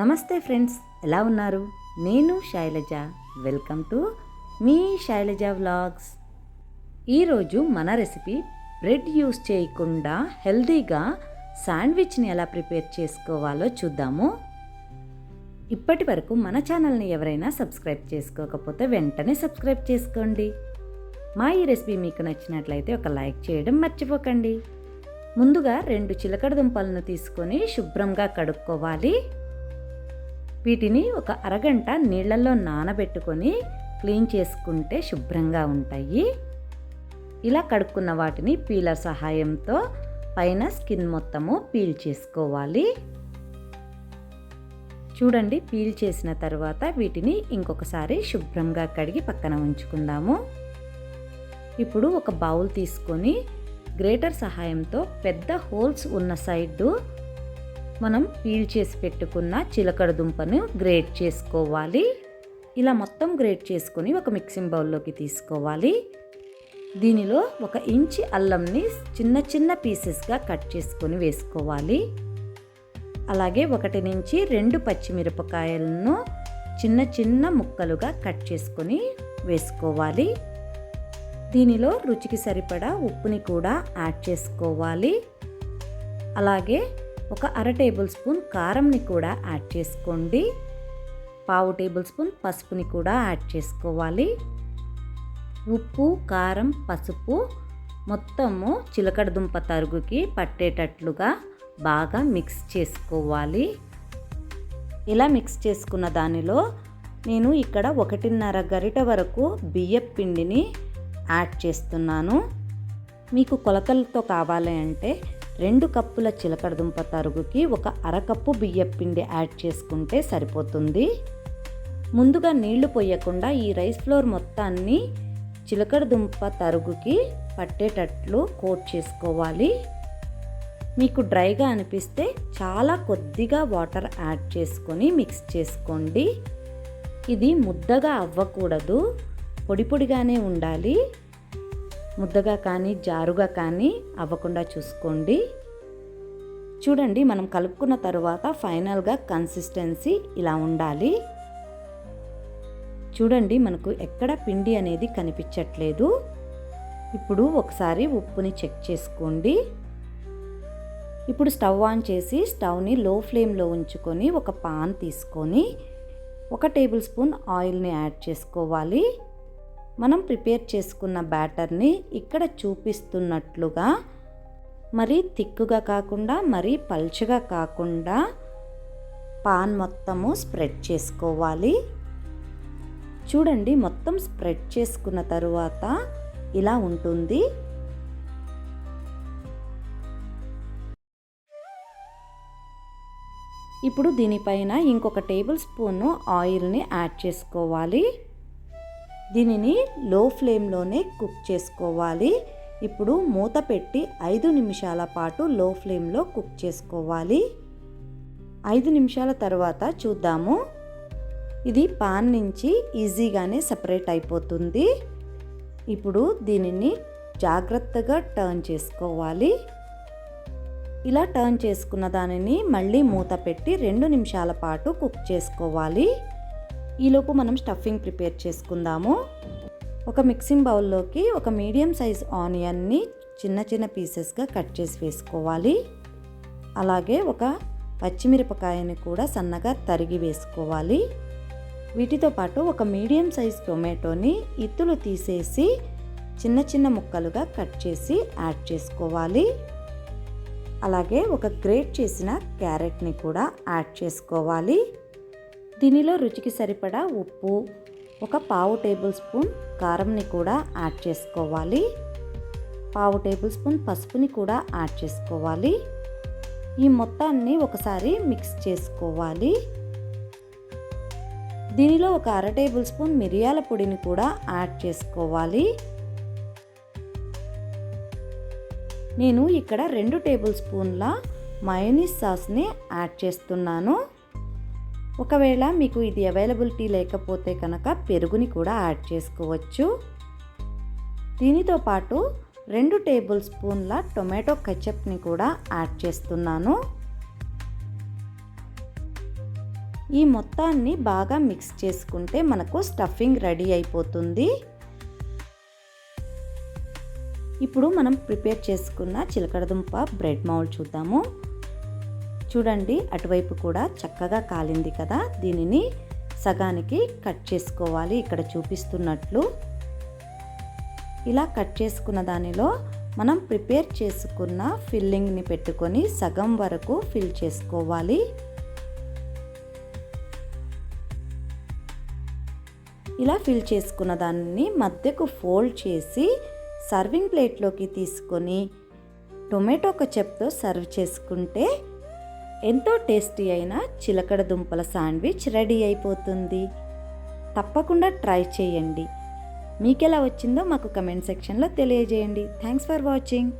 నమస్తే ఫ్రెండ్స్ ఎలా ఉన్నారు? నేను శైలజ. వెల్కమ్ టు మీ శైలజ వ్లాగ్స్. ఈరోజు మన రెసిపీ బ్రెడ్ యూస్ చేయకుండా హెల్తీగా శాండ్విచ్ని ఎలా ప్రిపేర్ చేసుకోవాలో చూద్దాము. ఇప్పటి వరకు మన ఛానల్ని ఎవరైనా సబ్స్క్రైబ్ చేసుకోకపోతే వెంటనే సబ్స్క్రైబ్ చేసుకోండి. మా ఈ రెసిపీ మీకు నచ్చినట్లయితే ఒక లైక్ చేయడం మర్చిపోకండి. ముందుగా రెండు చిలకడ దుంపలను తీసుకొని శుభ్రంగా కడుక్కోవాలి. వీటిని ఒక అరగంట నీళ్ళల్లో నానబెట్టుకొని క్లీన్ చేసుకుంటే శుభ్రంగా ఉంటాయి. ఇలా కడుక్కున్న వాటిని పీలర్ సహాయంతో పైన స్కిన్ మొత్తము పీల్ చేసుకోవాలి. చూడండి పీల్ చేసిన తర్వాత వీటిని ఇంకొకసారి శుభ్రంగా కడిగి పక్కన ఉంచుకుందాము. ఇప్పుడు ఒక బౌల్ తీసుకొని గ్రేటర్ సహాయంతో పెద్ద హోల్స్ ఉన్న సైడ్ మనం పీల్ చేసి పెట్టుకున్న చిలకడ దుంపను గ్రేట్ చేసుకోవాలి. ఇలా మొత్తం గ్రేట్ చేసుకొని ఒక మిక్సింగ్ బౌల్లోకి తీసుకోవాలి. దీనిలో ఒక ఇంచి అల్లంని చిన్న చిన్న పీసెస్గా కట్ చేసుకొని వేసుకోవాలి. అలాగే ఒకటి నుంచి రెండు పచ్చిమిరపకాయలను చిన్న చిన్న ముక్కలుగా కట్ చేసుకొని వేసుకోవాలి. దీనిలో రుచికి సరిపడా ఉప్పుని కూడా యాడ్ చేసుకోవాలి. అలాగే ఒక అర టేబుల్ స్పూన్ కారంని కూడా యాడ్ చేసుకోండి. పావు టేబుల్ స్పూన్ పసుపుని కూడా యాడ్ చేసుకోవాలి. ఉప్పు కారం పసుపు మొత్తము చిలకడ దుంప తరుగుకి పట్టేటట్లుగా బాగా మిక్స్ చేసుకోవాలి. ఇలా మిక్స్ చేసుకున్న దానిలో నేను ఇక్కడ ఒకటిన్నర గరిట వరకు బియ్యం పిండిని యాడ్ చేస్తున్నాను. మీకు కొలతలతో కావాలి అంటే రెండు కప్పుల చిలకడదుంప తరుగుకి ఒక అరకప్పు బియ్యపిండి యాడ్ చేసుకుంటే సరిపోతుంది. ముందుగా నీళ్ళు పోయకుండా ఈ రైస్ ఫ్లోర్ మొత్తాన్ని చిలకడదుంప తరుగుకి పట్టేటట్లు కోట్ చేసుకోవాలి. మీకు డ్రైగా అనిపిస్తే చాలా కొద్దిగా వాటర్ యాడ్ చేసుకొని మిక్స్ చేసుకోండి. ఇది ముద్దగా అవ్వకూడదు. పొడి పొడిగానే ఉండాలి. ముద్దగా కానీ జారుగా కానీ అవ్వకుండా చూసుకోండి. చూడండి మనం కలుపుకున్న తర్వాత ఫైనల్గా కన్సిస్టెన్సీ ఇలా ఉండాలి. చూడండి మనకు ఎక్కడ పిండి అనేది కనిపించట్లేదు. ఇప్పుడు ఒకసారి ఉప్పుని చెక్ చేసుకోండి. ఇప్పుడు స్టవ్ ఆన్ చేసి స్టవ్ని లో ఫ్లేమ్లో ఉంచుకొని ఒక పాన్ తీసుకొని ఒక టేబుల్ స్పూన్ ఆయిల్ని యాడ్ చేసుకోవాలి. మనం ప్రిపేర్ చేసుకున్న బ్యాటర్ని ఇక్కడ చూపిస్తున్నట్లుగా మరీ థిక్గా కాకుండా మరీ పల్చగా కాకుండా పాన్ మొత్తము స్ప్రెడ్ చేసుకోవాలి. చూడండి మొత్తం స్ప్రెడ్ చేసుకున్న తరువాత ఇలా ఉంటుంది. ఇప్పుడు దీనిపైన ఇంకొక టేబుల్ స్పూను ఆయిల్ని యాడ్ చేసుకోవాలి. దీనిని లో ఫ్లేమ్లోనే కుక్ చేసుకోవాలి. ఇప్పుడు మూత పెట్టి ఐదు నిమిషాల పాటు లో ఫ్లేమ్లో కుక్ చేసుకోవాలి. ఐదు నిమిషాల తర్వాత చూద్దాము. ఇది పాన్ నుంచి ఈజీగానే సపరేట్ అయిపోతుంది. ఇప్పుడు దీనిని జాగ్రత్తగా టర్న్ చేసుకోవాలి. ఇలా టర్న్ చేసుకున్న దానిని మళ్ళీ మూత పెట్టి రెండు నిమిషాల పాటు కుక్ చేసుకోవాలి. ఈలోపు మనం స్టఫింగ్ ప్రిపేర్ చేసుకుందాము. ఒక మిక్సింగ్ బౌల్లోకి ఒక మీడియం సైజ్ ఆనియన్ని చిన్న చిన్న పీసెస్గా కట్ చేసి వేసుకోవాలి. అలాగే ఒక పచ్చిమిరపకాయని కూడా సన్నగా తరిగి వేసుకోవాలి. వీటితో పాటు ఒక మీడియం సైజ్ టొమాటోని ఇత్తులు తీసేసి చిన్న చిన్న ముక్కలుగా కట్ చేసి యాడ్ చేసుకోవాలి. అలాగే ఒక గ్రేట్ చేసిన క్యారెట్ని కూడా యాడ్ చేసుకోవాలి. దీనిలో రుచికి సరిపడా ఉప్పు ఒక పావు టేబుల్ స్పూన్ కారంని కూడా యాడ్ చేసుకోవాలి. పావు టేబుల్ స్పూన్ పసుపుని కూడా యాడ్ చేసుకోవాలి. ఈ మొత్తాన్ని ఒకసారి మిక్స్ చేసుకోవాలి. దీనిలో ఒక అర టేబుల్ స్పూన్ మిరియాల పొడిని కూడా యాడ్ చేసుకోవాలి. నేను ఇక్కడ రెండు టేబుల్ స్పూన్ల మయోనీస్ సాస్ని యాడ్ చేస్తున్నాను. ఒకవేళ మీకు ఇది అవైలబిలిటీ లేకపోతే కనుక పెరుగుని కూడా యాడ్ చేసుకోవచ్చు. దీనితో పాటు రెండు టేబుల్ స్పూన్ల టొమాటో కచప్ని కూడా యాడ్ చేస్తున్నాను. ఈ మొత్తాన్ని బాగా మిక్స్ చేసుకుంటే మనకు స్టఫింగ్ రెడీ అయిపోతుంది. ఇప్పుడు మనం ప్రిపేర్ చేసుకున్న చిలకడదుంప బ్రెడ్ మౌల్ చూద్దాము. చూడండి అటువైపు కూడా చక్కగా కాలింది కదా. దీనిని సగానికి కట్ చేసుకోవాలి. ఇక్కడ చూపిస్తున్నట్లు ఇలా కట్ చేసుకున్న దానిలో మనం ప్రిపేర్ చేసుకున్న ఫిల్లింగ్ని పెట్టుకొని సగం వరకు ఫిల్ చేసుకోవాలి. ఇలా ఫిల్ చేసుకున్న దాన్ని మధ్యకు ఫోల్డ్ చేసి సర్వింగ్ ప్లేట్లోకి తీసుకొని టొమాటో ఒక చెప్తో సర్వ్ చేసుకుంటే ఎంతో టేస్టీ అయిన చిలకడ దుంపల శాండ్విచ్ రెడీ అయిపోతుంది. తప్పకుండా ట్రై చేయండి. మీకెలా వచ్చిందో మాకు కమెంట్ సెక్షన్లో తెలియజేయండి. Thanks for watching